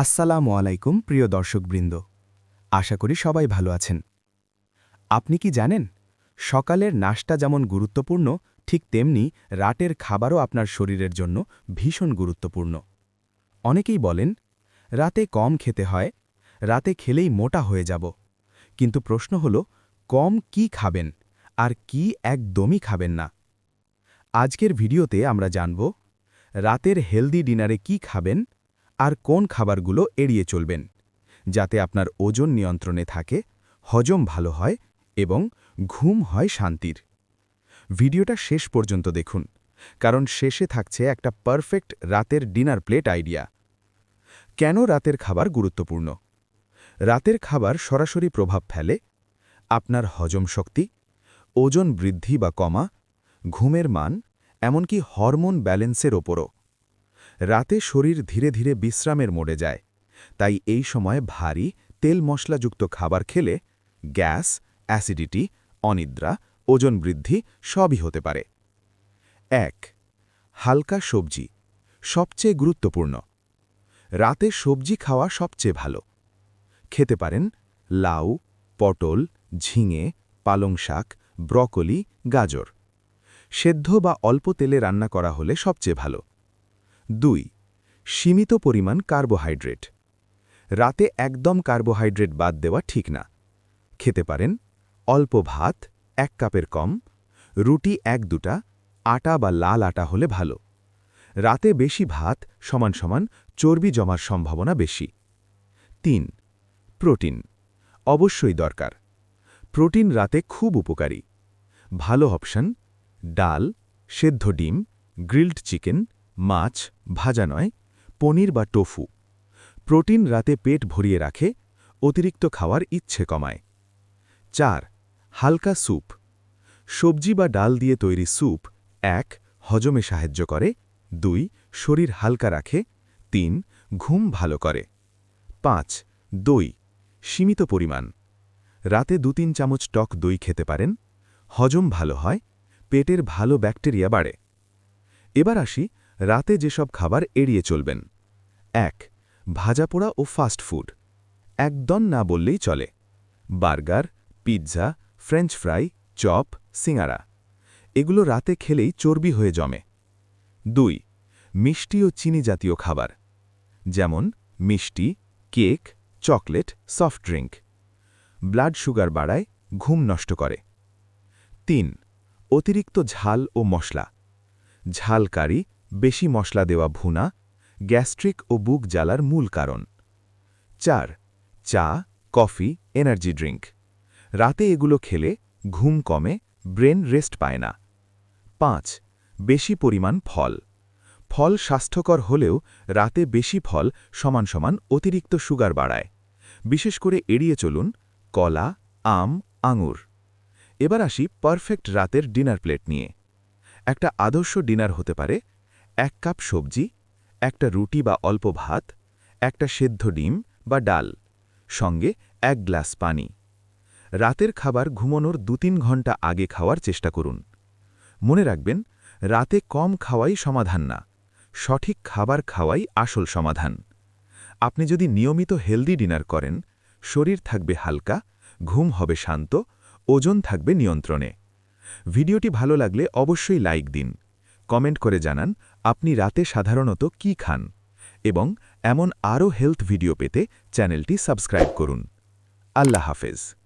আসসালামু আলাইকুম, প্রিয় দর্শকবৃন্দ। আশা করি সবাই ভালো আছেন। আপনি কি জানেন, সকালের নাশটা যেমন গুরুত্বপূর্ণ, ঠিক তেমনি রাতের খাবারও আপনার শরীরের জন্য ভীষণ গুরুত্বপূর্ণ। অনেকেই বলেন, রাতে কম খেতে হয়, রাতে খেলেই মোটা হয়ে যাব। কিন্তু প্রশ্ন হল, কম কি খাবেন, আর কি একদমই খাবেন না? আজকের ভিডিওতে আমরা জানব, রাতের হেলদি ডিনারে কি খাবেন আর কোন খাবারগুলো এড়িয়ে চলবেন, যাতে আপনার ওজন নিয়ন্ত্রণে থাকে, হজম ভালো হয় এবং ঘুম হয় শান্তির। ভিডিওটা শেষ পর্যন্ত দেখুন, কারণ শেষে থাকছে একটা পারফেক্ট রাতের ডিনার প্লেট আইডিয়া। কেন রাতের খাবার গুরুত্বপূর্ণ? রাতের খাবার সরাসরি প্রভাব ফেলে, আপনার হজম শক্তি, ওজন বৃদ্ধি বা কমা, ঘুমের মান, এমনকি হরমোন ব্যালেন্সের ওপরও। রাতে শরীর ধীরে ধীরে বিশ্রামের মোড়ে যায়। তাই এই সময় ভারী, তেল মশলাযুক্ত খাবার খেলে গ্যাস, অ্যাসিডিটি, অনিদ্রা, ওজন বৃদ্ধি সবই হতে পারে। এক, হালকা সবজি, সবচেয়ে গুরুত্বপূর্ণ। রাতে সবজি খাওয়া সবচেয়ে ভালো। খেতে পারেন লাউ, পটল, ঝিঙে, পালং শাক, ব্রকলি, গাজর। সেদ্ধ বা অল্প তেলে রান্না করা হলে সবচেয়ে ভালো। দুই, সীমিত পরিমাণ কার্বোহাইড্রেট। রাতে একদম কার্বোহাইড্রেট বাদ দেওয়া ঠিক না। খেতে পারেন অল্প ভাত, এক কাপের কম, রুটি এক দুটা, আটা বা লাল আটা হলে ভালো। রাতে বেশি ভাত সমান সমান চর্বি জমার সম্ভাবনা বেশি। তিন, প্রোটিন অবশ্যই দরকার। প্রোটিন রাতে খুব উপকারী। ভালো অপশন, ডাল, সেদ্ধ ডিম, গ্রিল্ড চিকেন মাছ, ভাজা নয়, পনির বা টোফু। প্রোটিন রাতে পেট ভরিয়ে রাখে, অতিরিক্ত খাওয়ার ইচ্ছে কমায়। চার, হালকা স্যুপ। সবজি বা ডাল দিয়ে তৈরি স্যুপ, এক, হজমে সাহায্য করে, দুই, শরীর হালকা রাখে, তিন, ঘুম ভালো করে। পাঁচ, দই, সীমিত পরিমাণ। রাতে দু তিন চামচ টক দই খেতে পারেন, হজম ভালো হয়, পেটের ভালো ব্যাকটেরিয়া বাড়ে। এবার আসি রাতে যেসব খাবার এড়িয়ে চলবেন। এক ভাজাপোড়া ও ফাস্ট ফুড একদম না বললেই চলে। Burger, pizza, French fry, chop, সিঙ্গারা। এগুলো রাতে খেলেই চর্বি হয়ে জমে। দুই, মিষ্টি ও চিনি জাতীয় খাবার। যেমন মিষ্টি, cake, chocolate soft drink blood sugar বাড়ায়, ঘুম নষ্ট করে। তিন, অতিরিক্ত ঝাল ও মশলা। ঝাল কারি বেশি মশলা দেওয়া ভুনা, গ্যাস্ট্রিক ও বুক জ্বালার মূল কারণ। চার, চা, কফি, এনার্জি ড্রিঙ্ক রাতে এগুলো খেলে ঘুম কমে, ব্রেন রেস্ট পায় না। পাঁচ, বেশি পরিমাণ ফল। ফল স্বাস্থ্যকর হলেও রাতে বেশি ফল সমান সমান অতিরিক্ত সুগার বাড়ায়। বিশেষ করে এড়িয়ে চলুন, কলা, আম, আঙুর। এবার আসি পারফেক্ট রাতের ডিনার প্লেট নিয়ে। একটা আদর্শ ডিনার হতে পারে এক কাপ সবজি, একটা রুটি বা অল্প ভাত, একটা সেদ্ধ ডিম বা ডাল, সঙ্গে এক গ্লাস পানি। রাতের খাবার ঘুমানোর দু তিন ঘণ্টা আগে খাওয়ার চেষ্টা করুন। মনে রাখবেন, রাতে কম খাওয়াই সমাধান না, সঠিক খাবার খাওয়াই আসল সমাধান। আপনি যদি নিয়মিত হেলদি ডিনার করেন, শরীর থাকবে হালকা, ঘুম হবে শান্ত, ওজন থাকবে নিয়ন্ত্রণে। ভিডিওটি ভালো লাগলে অবশ্যই লাইক দিন। কমেন্ট করে জানান, আপনি রাতে সাধারণত কি খান? এবং এমন আরও হেলথ ভিডিও পেতে চ্যানেলটি সাবস্ক্রাইব করুন। আল্লাহ হাফেজ।